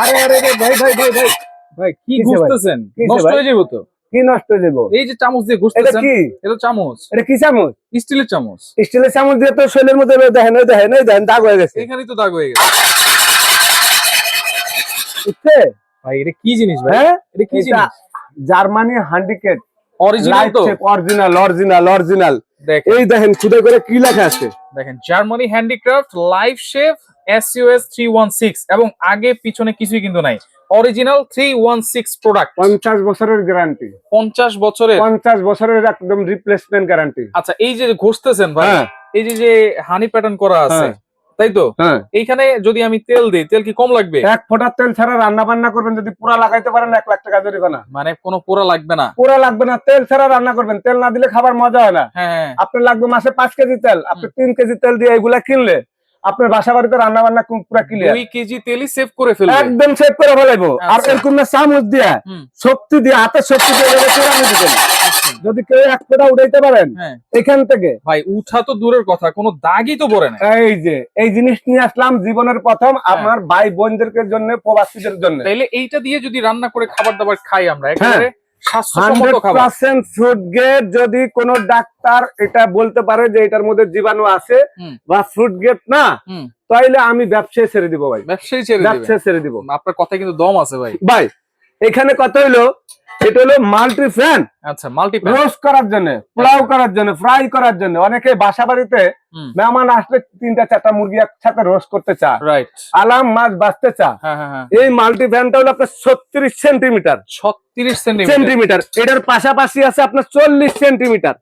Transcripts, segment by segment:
আরে আরে ভাই ভাই ভাই ভাই ভাই। কি ঘুরতেছেন নষ্ট হয়ে যাবে তো। কি নষ্ট হয়ে যাব? এই যে চামচ দিয়ে ঘুরতেছেন কি? এটা চামচ। এটা কি চামচ? স্টিলের চামচ। স্টিলের চামচ দিয়ে তো শৈলের মধ্যে দেখেন ওই দেখেন ওই দেখেন দাগ হয়ে গেছে। এখানেই তো দাগ হয়ে গেছে। বুঝছে ভাই এটা কি জিনিস ভাই? হ্যাঁ? এটা কি জিনিস? জার্মানি হান্ডিকেট অরিজিনাল তো? অরিজিনাল অরিজিনাল অরিজিনাল এই দেখেন খুদে করে কি লেখা আছে? দেখেন Germany handicraft life chef SUS three one six এবং আগে পিছনে কিছুই কিন্তু নাই। Original three one six product পঞ্চাশ বছরের গ্যারান্টি পঞ্চাশ বছরের। পঞ্চাশ বছরের একদম রিপ্লেসমেন্ট গ্যারান্টি আচ্ছা এই যে ঘষতেছেন ভাই হ্যাঁ। এই যে যে হানি প্যাটার্ন করা আছে হ্যাঁ। তাই তো? হ্যাঁ। এইখানে যদি আমি তেল দিই তেল কি কম লাগবে? এক ফোঁটার তেল ছাড়া রান্না বান্না করবেন যদি পুরা লাগাইতে পারেন এক লাখ টাকা জরিমানা। মানে কোনো পুরা লাগবে না? পুরা লাগবে না তেল ছাড়া রান্না করবেন। তেল না দিলে খাবার মজা হয় না। হ্যাঁ হ্যাঁ। আপনার লাগবে মাসে পাঁচ কেজি তেল আপনি তিন কেজি তেল দিয়ে এগুলা কিনলে আপনার বাসা বাড়িতে রান্না বান্না পুরা ক্লিয়ার দুই কেজি তেলই সেভ করে ফেলবে। একদম সেভ করে ফেলাইবো। আর আচ্ছা। এরকম না চামচ দিয়া শক্তি দিয়ে হাতে শক্তি দিয়ে চুরানি দিবেন যদি কেউ এক ফোঁটা উঠাইতে পারেন হ্যাঁ। এখান থেকে। ভাই উঠা তো দূরের কথা কোনো দাগই তো পড়ে না। এই যে এই জিনিস নিয়ে আসলাম জীবনের প্রথম আমার ভাই বোনদেরকে জন্য প্রবাসীদের জন্য। তাইলে এইটা দিয়ে যদি রান্না করে খাবার দাবার খাই আমরা হ্যাঁ। একেবারে ফ্রুট যদি কোন ডাক্তার এটা বলতে পারে যে এটার মধ্যে জীবাণু আছে বা ফ্রুট গেট না তাইলে আমি ব্যবসায় ছেড়ে দিব ভাই। ব্যবসায়ী ছেড়ে ব্যবসায় ছেড়ে দিব। আপনার কথা কিন্তু দম আছে ভাই। ভাই এখানে কত হইল এটা হলো মাল্টি ফ্যান আচ্ছা মাল্টি রোস্ট করার জন্য পোলাও করার জন্য ফ্রাই করার জন্য অনেকে বাসা বাড়িতে। মেহমান আসলে তিনটা চারটা মুরগি একসাথে রোস্ট করতে রাইট আলাম মাছ বাঁচতে হ্যাঁ হ্যাঁ হ্যাঁ। এই মাল্টি ফ্যানটা হলো আপনার ছত্রিশ সেন্টিমিটার সেন্টিমিটার। এটার পাশাপাশি আছে আপনার চল্লিশ সেন্টিমিটার।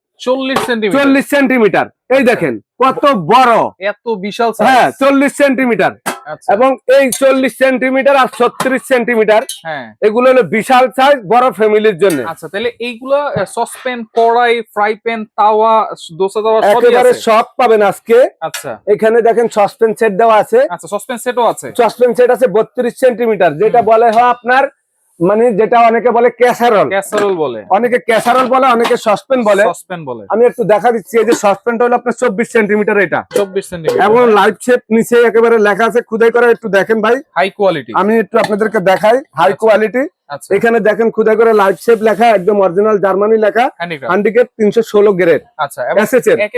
চল্লিশ সেন্টিমিটার। এই দেখেন কত বড়। এত বিশাল হ্যাঁ চল্লিশ সেন্টিমিটার। আচ্ছা। এবং এই চল্লিশ সেন্টিমিটার আর ছত্রিশ সেন্টিমিটার হ্যাঁ। এগুলো হলো বিশাল সাইজ বড় ফ্যামিলির জন্য। আচ্ছা তাহলে এইগুলা সসপ্যান কড়াই ফ্রাই প্যান তাওয়া দোসা তাওয়া একেবারে সব পাবেন আজকে। আচ্ছা। এখানে দেখেন সসপেন সেট দেওয়া আছে। আচ্ছা সসপ্যান সেটও আছে? সসপেন সেট আছে বত্রিশ সেন্টিমিটার যেটা বলে হয় আপনার মানে যেটা অনেকে বলে ক্যাসারল ক্যাসারল বলে। অনেকে ক্যাসারল বলে অনেকে সসপেন বলে। সসপেন বলে। আমি একটু দেখা দিচ্ছি এই যে সসপেনটা হলো আপনার চব্বিশ সেন্টিমিটার এটা। চব্বিশ সেন্টিমিটার এবং লাইভ শেপ নিচে একেবারে লেখা আছে খুদাই করে একটু দেখেন ভাই। হাই কোয়ালিটি আমি একটু আপনাদেরকে দেখাই হাই। কোয়ালিটি এখানে দেখেন খুদাই করে লাইট শেপ লেখা একদম অরিজিনাল জার্মানি লেখা হান্ডিকেট তিনশো ষোলো গ্রেড আচ্ছা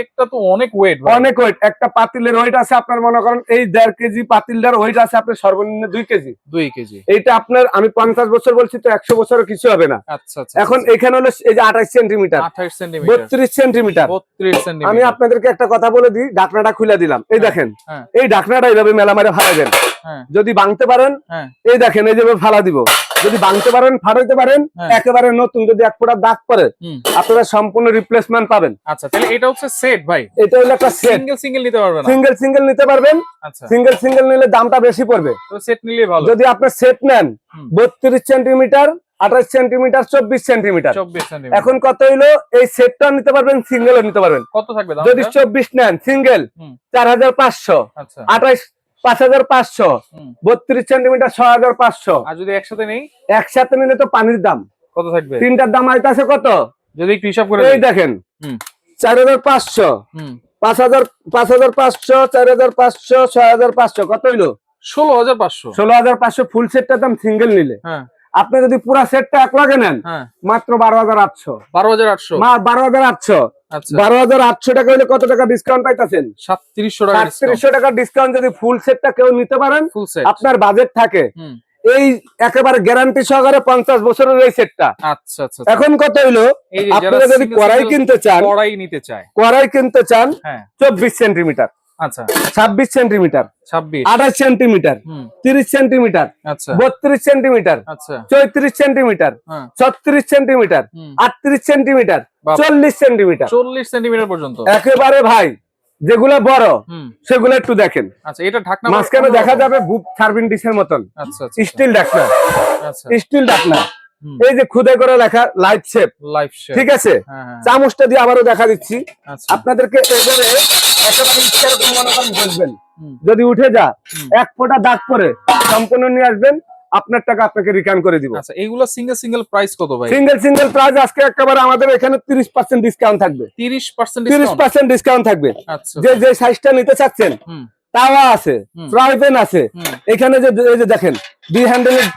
একটা তো অনেক ওয়েট অনেক ওয়েট একটা পাতিলের ওয়েট আছে আপনার মনে করেন এই দেড় কেজি পাতিলটার ওয়েট আছে আপনার সর্বনিম্ন দুই কেজি। দুই কেজি। এইটা আপনার আমি পঞ্চাশ বছর বলছি তো একশো বছর কিছু হবে না। আচ্ছা আচ্ছা এখন এখানে হলো এই যে আঠাশ সেন্টিমিটার বত্রিশ সেন্টিমিটার বত্রিশ আমি আপনাদেরকে একটা কথা বলে দিই ঢাকনাটা খুলে দিলাম। এই হ্যাঁ, দেখেন হ্যাঁ। এই ঢাকনাটা এইভাবে মেলা মারে ফালাবেন হ্যাঁ। যদি ভাঙতে পারেন এই দেখেন এই যেভাবে ফালা দিব। যদি ভাঙতে পারেন ফাটাইতে পারেন হ্যাঁ। একেবারে নতুন যদি এক ফোঁটা দাগ পরে আপনারা সম্পূর্ণ রিপ্লেসমেন্ট পাবেন। আচ্ছা তাহলে এটা হচ্ছে সেট ভাই। এটা হলো একটা সেট সিঙ্গেল সিঙ্গেল নিতে পারবে না। সিঙ্গেল সিঙ্গেল নিতে পারবেন। আচ্ছা। সিঙ্গেল সিঙ্গেল নিলে দামটা বেশি পড়বে। তো সেট নিলে ভালো। যদি আপনি সেট নেন হুম। বত্রিশ সেন্টিমিটার আঠাশ সেন্টিমিটার চব্বিশ সেন্টিমিটার চব্বিশ সেন্টিমিটার এখন কত হইল? এই সেটটা নিতে পারবেন সিঙ্গেলও নিতে পারবেন। কত থাকবে দাম যদি চব্বিশ নেন সিঙ্গেল হুম। চার হাজার পাঁচশো। আচ্ছা। আঠাশ পাঁচ হাজার পাঁচশো। বত্রিশ সেন্টিমিটার হাজার পাঁচশো। আর যদি একসাথে নেই? একসাথে নিলে তো পানির দাম। কত থাকবে? তিনটার দাম আইতাছে কত? যদি একটু হিসাব করে এই দেখেন। চার হাজার পাঁচশো। পাঁচ হাজার পাঁচ হাজার পাঁচশো চার হাজার পাঁচশো ছয় হাজার পাঁচশো। কত হইল? ষোলো হাজার পাঁচশো। ষোলো হাজার পাঁচশো ফুল সেটটার দাম সিঙ্গেল নিলে। হ্যাঁ। আপনি যদি পুরা সেটটা এক লাগে নেন হ্যাঁ। মাত্র বারো হাজার আটশো। বারো হাজার আটশো। বারো হাজার আটশো। বারো হাজার আটশো টাকা হলে কত টাকা ডিসকাউন্ট পাইতেছেন? সাতত্রিশশো টাকা সাতত্রিশশো টাকা ডিসকাউন্ট যদি ফুল সেটটা কেউ নিতে পারেন আপনার বাজেট থাকে। এই একেবারে গ্যারান্টি সহকারে পঞ্চাশ বছরের এই সেটটা আচ্ছা আচ্ছা আচ্ছা। এখন কত হইল? আপনারা যদি কড়াই কিনতে চান কড়াই নিতে চায়। কড়াই কিনতে চান হ্যাঁ। চব্বিশ সেন্টিমিটার। আচ্ছা। ছাব্বিশ সেন্টিমিটার। ছাব্বিশ। আঠাশ সেন্টিমিটার। তিরিশ সেন্টিমিটার। আচ্ছা। বত্রিশ সেন্টিমিটার। আচ্ছা। চৌত্রিশ সেন্টিমিটার। হ্যাঁ। ছত্রিশ সেন্টিমিটার। আটত্রিশ সেন্টিমিটার। চল্লিশ সেন্টিমিটার। চল্লিশ সেন্টিমিটার পর্যন্ত। একেবারে ভাই যেগুলা বড় সেগুলো একটু দেখেন। আচ্ছা এটা ঢাকনা মাঝখানে দেখা যাবে বুক সার্ভিং ডিশের মতন। আচ্ছা আচ্ছা স্টিল আচ্ছা। স্টিল ডাকনা এই যে খুদাই করে লেখা লাইট শেপ। ঠিক আছে? হ্যাঁ হ্যাঁ চামচটা দিয়ে আবারও দেখা দিচ্ছি। আপনাদেরকে এবারে একেবারে ইচ্ছার মনে করেন বলবেন যদি উঠে যা এক ফোঁটা দাগ পরে সম্পূর্ণ নিয়ে আসবেন। আপনার টাকা আপনাকে রিটার্ন করে দিব। আচ্ছা এইগুলো সিঙ্গেল সিঙ্গেল প্রাইস কত ভাই? সিঙ্গেল সিঙ্গেল প্রাইস আজকে একেবারে আমাদের এখানে তিরিশ পার্সেন্ট ডিসকাউন্ট থাকবে। তিরিশ পার্সেন্ট তিরিশ পার্সেন্ট ডিসকাউন্ট থাকবে। আচ্ছা। যে যে সাইজটা নিতে চাচ্ছেন তাওয়া আছে। ফ্রাই প্যান আছে। এখানে যে এই যে দেখেন দুই হ্যান্ডেলের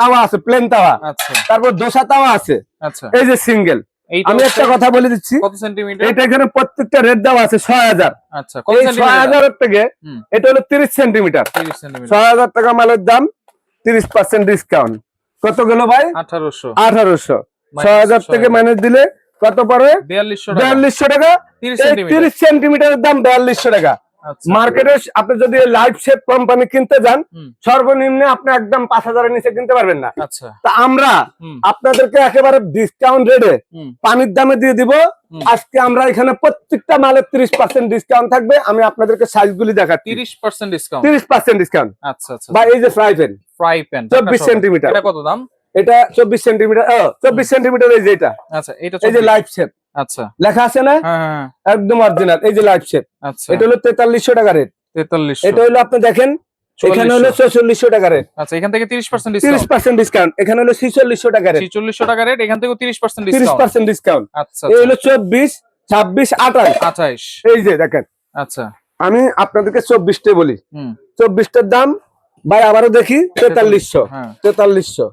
তাওয়া আছে প্লেন তাওয়া। আচ্ছা। তারপর দোসা তাওয়া আছে। আচ্ছা। এই যে সিঙ্গেল আমি একটা কথা বলে দিচ্ছি কত সেন্টিমিটার এটা এখানে প্রত্যেকটা রেট দেওয়া আছে ছয় হাজার। আচ্ছা ছয় হাজারের থেকে এটা হলো তিরিশ সেন্টিমিটার 30 সেন্টিমিটার ছয় হাজার টাকা মালের দাম। তিরিশ পার্সেন্ট ডিসকাউন্ট কত গেল ভাই? 1800 আঠারোশো। ছয় হাজার থেকে মাইনাস দিলে কত পড়বে? 4200 বিয়াল্লিশশো টাকা। 30 এই সেন্টিমিটার তিরিশ সেন্টিমিটারের দাম বিয়াল্লিশশো টাকা। আচ্ছা। মার্কেটে আপনি যদি লাইফ শেপ কোম্পানি কিনতে যান। সর্বনিম্নে আপনি একদম পাঁচ হাজারের নিচে কিনতে পারবেন না। আচ্ছা। তা আমরা আপনাদেরকে একেবারে ডিসকাউন্ট রেটে পানির দামে দিয়ে দিব। আজকে আমরা এখানে প্রত্যেকটা মালের তিরিশ পার্সেন্ট ডিসকাউন্ট থাকবে। আমি আপনাদেরকে সাইজগুলি দেখাচ্ছি। 30% ডিসকাউন্ট তিরিশ পার্সেন্ট ডিসকাউন্ট আচ্ছা আচ্ছা। বা এই যে fry pan fry pan 24 centimetre. এটা কত দাম? এটা চব্বিশ সেন্টিমিটার চব্বিশ সেন্টিমিটার এই যে এটা। আচ্ছা এটা এই যে লাইফ শেপ। আচ্ছা। লেখা আছে না? হ্যাঁ হ্যাঁ, হ্যাঁ, একদম অরিজিনাল এই যে লাইফ শেপ। আচ্ছা। এটা হলো তেতাল্লিশশো টাকা রেট। 4300 এটা হলো আপনি দেখেন এখানে হলো 4400 চৌচল্লিশশো টাকা রেট। আচ্ছা এখান থেকে 30% তিরিশ ডিসকাউন্ট পার্সেন্ট ডিসকাউন্ট এখানে হলো ছিচল্লিশশো টাকা রেট। 4600 টাকা রেট এখান থেকে 30% তিরিশ ডিসকাউন্ট পার্সেন্ট ডিসকাউন্ট আচ্ছা এই হলো চব্বিশ ছাব্বিশ আঠাশ। 28 এই যে দেখেন। আচ্ছা। আমি আপনাদেরকে চব্বিশটা বলি। হুম। চব্বিশটার দাম ভাই আবারও দেখি তেতাল্লিশশো হ্যাঁ। তেতাল্লিশশো।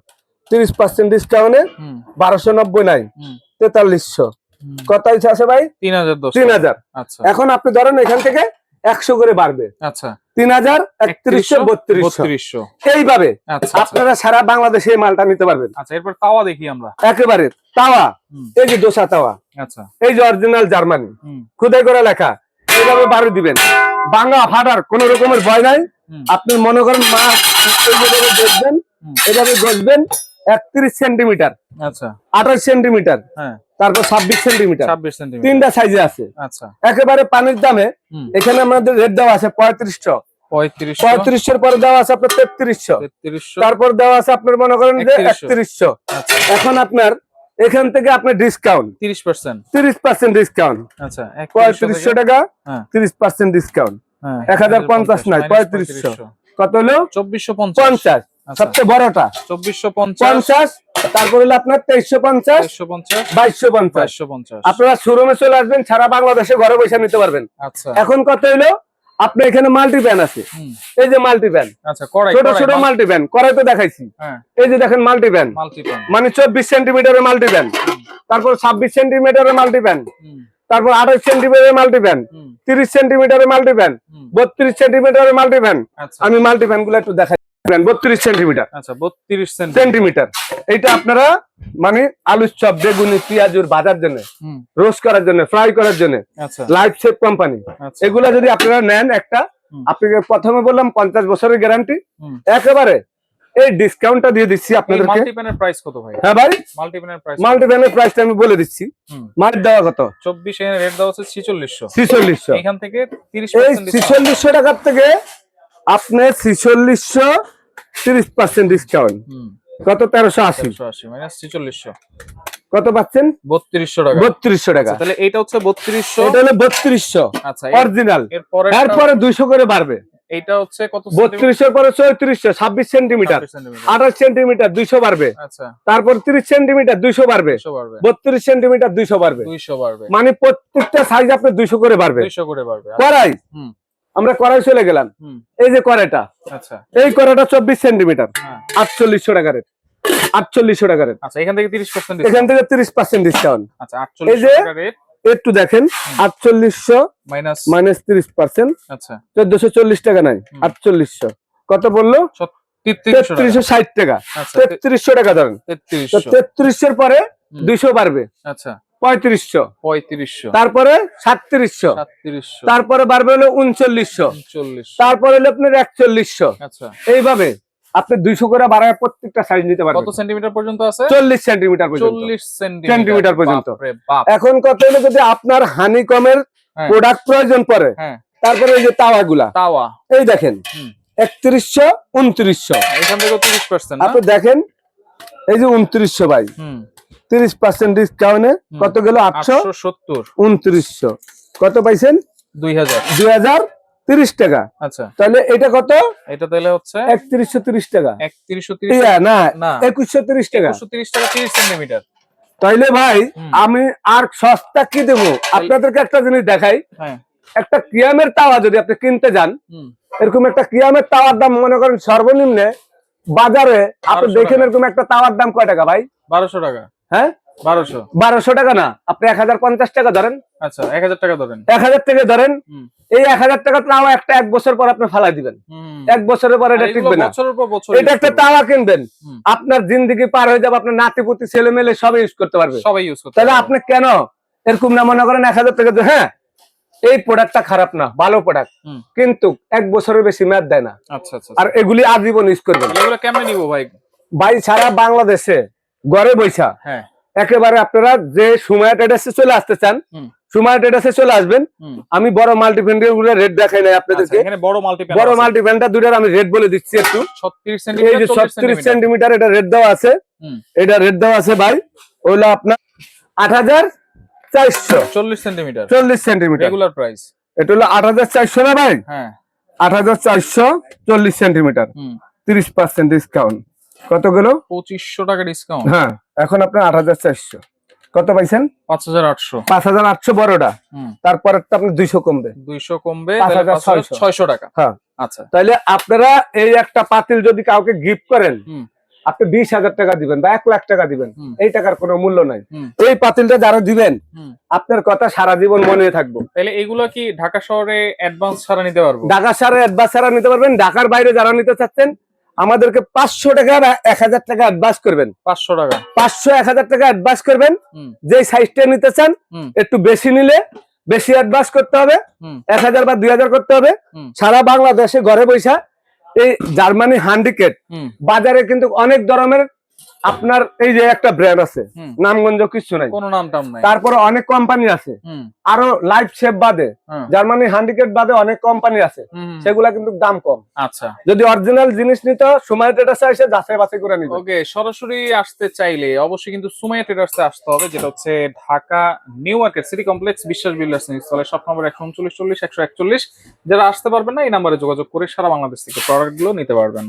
তিরিশ পার্সেন্ট ডিসকাউন্টে বারোশো নব্বই নাই তেতাল্লিশশো। কত হয়েছে আছে ভাই? 3200 তিন হাজার। আচ্ছা। এখন আপনি ধরেন এখান থেকে একশো করে বাড়বে। আচ্ছা। তিন হাজার একত্রিশশো বত্রিশশো। এইভাবে আচ্ছা আপনারা সারা বাংলাদেশে এই মালটা নিতে পারবেন। আচ্ছা এরপর তাওয়া দেখি আমরা। একেবারে তাওয়া। এই যে দোসা তাওয়া। আচ্ছা। এই যে অরিজিনাল জার্মানি খুদাই করে লেখা। এইভাবে বাড়ি দিবেন। বাংলা ফাটার কোন রকমের ভয় নাই। আপনি মনে করেন মাছ দেখবেন এভাবে গজবেন একত্রিশ সেন্টিমিটার আচ্ছা। আঠাশ সেন্টিমিটার হ্যাঁ। তারপর ছাব্বিশ সেন্টিমিটার তিনটা সাইজে আছে। আচ্ছা। একেবারে পানির দামে এখানে আমাদের রেট দেওয়া আছে পঁয়ত্রিশশো। 3500 পঁয়ত্রিশশোর পরে দেওয়া আছে আপনার তেত্রিশশো। তারপর দেওয়া আছে আপনার মনে করেন যে একত্রিশশো। আচ্ছা। এখন আপনার এখান থেকে আপনার ডিসকাউন্ট 30% তিরিশ পার্সেন্ট ডিসকাউন্ট আচ্ছা পঁয়ত্রিশশো টাকা হ্যাঁ। তিরিশ পার্সেন্ট ডিসকাউন্ট হ্যাঁ 1050 নয়, 3500 কত হলো? 2450 পঞ্চাশ। আচ্ছা। সবচেয়ে বড়টা? 2450 পঞ্চাশ। তারপর হলো আপনার তেইশশো পঞ্চাশ 2250 বাইশশো পঞ্চাশ। 2250 আপনারা শোরুমে চলে আসবেন সারা বাংলাদেশে ঘরে বসে নিতে পারবেন। আচ্ছা। এখন কত হলো? আপনার এখানে মাল্টি প্যান আছে। এই যে মাল্টি প্যান আচ্ছা কড়াই ছোট ছোট মাল্টি প্যান করাই তো দেখাইছি। হ্যাঁ। এই যে দেখেন মাল্টি প্যান মাল্টিপ্যান মানে চব্বিশ সেন্টিমিটারের মাল্টি প্যান তারপর ছাব্বিশ সেন্টিমিটারের মাল্টি প্যান তারপর আঠাশ সেন্টিমিটারের মাল্টি প্যান তিরিশ সেন্টিমিটারের মাল্টি প্যান হুম। বত্রিশ সেন্টিমিটারের মাল্টি প্যান আচ্ছা। আমি মাল্টি প্যানগুলো একটু দেখাই। বত্রিশ সেন্টিমিটার আচ্ছা 32 সেন্টিমিটার এইটা আপনারা মানে আলুর চপ বেগুনি পেঁয়াজুর বাজার জন্য রোস্ট করার জন্য ফ্রাই করার জন্য আচ্ছা। লাইফ সেফ কোম্পানি এগুলা যদি আপনারা নেন একটা আপনাকে প্রথমে বললাম পঞ্চাশ বছরের গ্যারান্টি একেবারে এই ডিসকাউন্টটা দিয়ে দিচ্ছি আপনাদেরকে। মাল্টিপ্যানের প্রাইস কত ভাই? হ্যাঁ ভাই মাল্টিপ্যানের প্রাইস মাল্টিপ্যানের প্রাইসটা আমি বলে দিচ্ছি। মাঠ দেওয়া কত? 24 এর রেট দেওয়া হচ্ছে 4600 ছিচল্লিশশো। এখান থেকে 30% এই ডিসকাউন্ট ছিচল্লিশশো টাকার থেকে ছিচল্লিশশো তিরিশ পার্সেন্ট ডিসকাউন্ট হুম। কত? তেরোশো আশি। 480 মাইনাস 4600 কত পাচ্ছেন? 3200 টাকা। বত্রিশশো টাকা। আচ্ছা, তাহলে এটা হচ্ছে 3200 এটা হলো বত্রিশশো। আচ্ছা অরিজিনাল এরপরে দুইশো করে বাড়বে। এইটা হচ্ছে কত বত্রিশের পরে চৌত্রিশশো ছাব্বিশ সেন্টিমিটার সেন্টিমিটার আঠাশ সেন্টিমিটার দুইশো বাড়বে। আচ্ছা। তারপর তিরিশ সেন্টিমিটার দুইশো বাড়বে। 200 বাড়বে। বত্রিশ সেন্টিমিটার দুইশো বাড়বে। 200 বাড়বে। মানে প্রত্যেকটা সাইজ আপনার দুইশো করে বাড়বে। 200 করে বাড়বে কড়াই? হুম। আমরা কড়াই চলে গেলাম। এই যে কড়াইটা। আচ্ছা। এই কড়াইটা চব্বিশ সেন্টিমিটার হ্যাঁ। আটচল্লিশশো টাকা রেট আটচল্লিশশো টাকা রেট আচ্ছা এখান থেকে 30% এখান থেকে তিরিশ পার্সেন্ট ডিসকাউন্ট আচ্ছা 4800 টাকা রেট একটু দেখেন আটচল্লিশশো মাইনাস তিরিশ পার্সেন্ট। আচ্ছা। চোদ্দশো চল্লিশ টাকা নাই। আটচল্লিশশো। কত বলল তেত্রিশশো ষাট টাকা। আচ্ছা তেত্রিশশো টাকা ধরেন। তেত্রিশশোর পরে। দুইশো বাড়বে। আচ্ছা। পঁয়ত্রিশশো। 3500 তারপরে সাতত্রিশশো। তারপরে বাড়বে হলো উনচল্লিশশো। 3900 তারপরে হলো আপনার একচল্লিশশো। আচ্ছা। এইভাবে আপনি দুইশো করে বাড়ায় প্রত্যেকটা সাইজ নিতে পারেন কত সেন্টিমিটার পর্যন্ত আছে? চল্লিশ সেন্টিমিটার পর্যন্ত। 40 সেন্টিমিটার পর্যন্ত। এখন কত হলো যদি আপনার হানিকমের হ্যাঁ। প্রোডাক্ট প্রয়োজন পড়ে হ্যাঁ। তারপরে এই যে তাওয়াগুলা। তাওয়া। এই দেখেন একত্রিশশো উনত্রিশশো। এখান থেকে 30% না? আপনি দেখেন এই যে উনত্রিশশো ভাই। তিরিশ পার্সেন্ট ডিসকাউন্টে। কত গেল আটশো 870 উনত্রিশশো। কত পাইছেন? 2000 দুই হাজার তিরিশ টাকা। আচ্ছা। তাহলে এটা কত? এটা তাহলে হচ্ছে একত্রিশশো তিরিশ টাকা। 3130 ইয়া না একুশশো তিরিশ টাকা। 130 টাকা 30 সেন্টিমিটার। তাইলে ভাই আমি আর সস্তা কি দেবো? আপনাদেরকে একটা জিনিস দেখাই। হ্যাঁ। একটা কিয়ামের তাওয়া যদি আপনি কিনতে যান এরকম একটা কিয়ামের তাওয়ার দাম মনে করেন সর্বনিম্নে বাজারে আপনি দেখেন এরকম একটা তাওয়ার দাম কয় টাকা ভাই? বারোশো টাকা। হ্যাঁ? বারোশো। টাকা না আপনি এক হাজার পঞ্চাশ টাকা ধরেন। আচ্ছা এক হাজার টাকা ধরেন। এক হাজার থেকে ধরেন এই এক হাজার টাকা একটা এক বছর পর আপনি ফালাই দিবেন। এক বছরের পর এটা টিকবে না। একটা তাওয়া কিনবেন। আপনার জিন্দগি পার হয়ে যাবে আপনার নাতিপুতি ছেলে মেলে সবাই ইউজ করতে পারবে। সবাই ইউজ করতে তাহলে আপনি কেন এরকম না মনে করেন এক হাজার টাকা হ্যাঁ এই প্রোডাক্টটা খারাপ না ভালো প্রোডাক্ট কিন্তু এক বছরের বেশি মেয়াদ দেয় না। আচ্ছা আচ্ছা আর এগুলি আজীবন ইউজ করবেন। তাহলে এগুলো কেমনে নিবো ভাই? ভাই সারা বাংলাদেশে ঘরে বৈশা হ্যাঁ। একেবারে আপনারা যে সময় ট্রেডার্সে চলে আসতে চান। সময় ট্রেডার্সে চলে আসবেন। আমি বড় মাল্টিপেন্ডেরগুলো রেট দেখাই নাই আচ্ছা, আপনাদেরকে বড় মাল্টি বড় দুটার আমি রেট বলে দিচ্ছি একটু। 36 এই যে সেন্টিমিটার 40 ছত্রিশ সেন্টিমিটার সেন্টিমিটার এটা রেট দেওয়া আছে। এটা রেট দেওয়া আছে ভাই ওইলো আপনার আট হাজার চারশো। 40 সেন্টিমিটার চল্লিশ সেন্টিমিটার রেগুলার প্রাইস এটা হলো আট হাজার চারশো না ভাই? হ্যাঁ। আট হাজার চারশো চল্লিশ সেন্টিমিটার হুম। তিরিশ পার্সেন্ট ডিসকাউন্ট কত গেল? 2500 টাকা ডিসকাউন্ট হ্যাঁ এখন আপনার আট হাজার চারশো। কত পাইছেন? 5800 পাঁচ হাজার আটশো বড়টা। তারপরে আপনার দুইশো কমবে। 200 কমবে 5600 600 টাকা। হ্যাঁ। আচ্ছা। তাহলে আপনারা এই একটা পাতিল যদি কাউকে গিফট করেন আপনি বিশ হাজার টাকা দিবেন বা এক লাখ টাকা দিবেন। এই টাকার কোনো মূল্য নাই। এই পাতিলটা যারা দিবেন আপনার কথা সারা জীবন মনে থাকব। তাহলে এগুলো কি ঢাকা শহরে অ্যাডভান্স ছাড়া নিতে পারব? ঢাকা সারে অ্যাডভান্স ছাড়া নিতে পারবেন ঢাকার বাইরে যারা নিতে চাচ্ছেন আমাদেরকে পাঁচশো টাকা বা এক হাজার টাকা অ্যাডভান্স করবেন। 500 টাকা। পাঁচশো এক হাজার টাকা অ্যাডভান্স করবেন। যে সাইজটা নিতে চান একটু বেশি নিলে বেশি অ্যাডভান্স করতে হবে। এক হাজার বা দুই হাজার করতে হবে। সারা বাংলাদেশে ঘরে বৈশা এই জার্মানি হ্যান্ডিকেট বাজারে কিন্তু অনেক ধরনের আপনার এই যে একটা ব্র্যান্ড আছে নামগঞ্জ কিছু নাই। কোনো নাম টাম নাই। তারপরে অনেক কোম্পানি আছে। আরও লাইফ শেপ বাদে। জার্মানি হ্যান্ডিকেট বাদে অনেক কোম্পানি আছে। সেগুলা কিন্তু দাম কম। আচ্ছা। যদি অরিজিনাল জিনিস নিত সময় ট্রেডার্সে এসে যাচাই বাছাই করে নিবে ওকে সরাসরি আসতে চাইলে অবশ্যই কিন্তু সুমাইয়া ট্রেডার্সে আসতে হবে যেটা হচ্ছে Dhaka new market city complex Biswas builders news সব নম্বর একশো উনচল্লিশ চল্লিশ একশো একচল্লিশ। যারা আসতে পারবেন না এই নাম্বারে যোগাযোগ করে সারা বাংলাদেশ থেকে প্রোডাক্টগুলো নিতে পারবেন।